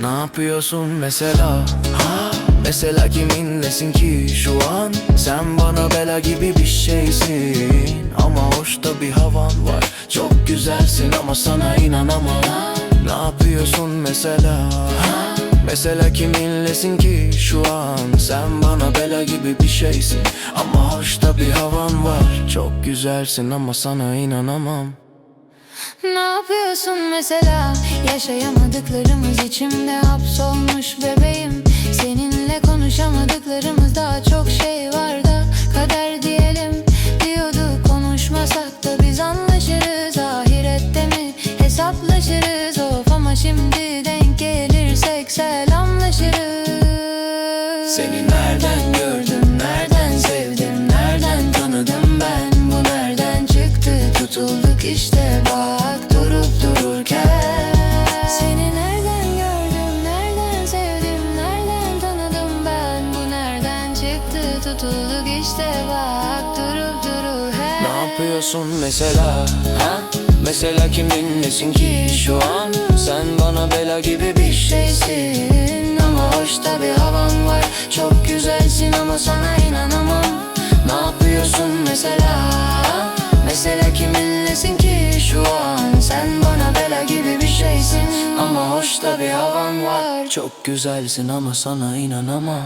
Ne yapıyorsun mesela? Ha? Mesela kiminlesin ki şu an? Sen bana bela gibi bir şeysin Ama sana inanamam Ne yapıyorsun mesela? Mesela kiminlesin ki şu an? Sen bana bela gibi bir şeysin Ama hoşta bir havan var Çok güzelsin ama sana inanamam Ne yapıyorsun mesela? Yaşayamadıklarımız içimde hapsolmuş bebeğim Seninle konuşamadıklarımız daha çok şey var Seni nereden gördüm, nereden sevdim, nereden tanıdım ben? Bu nereden çıktı, tutulduk işte bak durup dururken. Seni nereden gördüm, nereden sevdim, nereden tanıdım ben? Bu nereden çıktı, tutulduk işte bak durup durur her Ne yapıyorsun mesela, ha? Mesela kiminlesin ki şu an? Sen bana bela gibi bir şeysin Ama hoşta bir havan var. Çok güzelsin ama sana inanamam. Ne yapıyorsun mesela? Mesela kiminlesin ki şu an? Sen bana bela gibi bir şeysin. Ama hoşta bir havan var. Çok güzelsin ama sana inanamam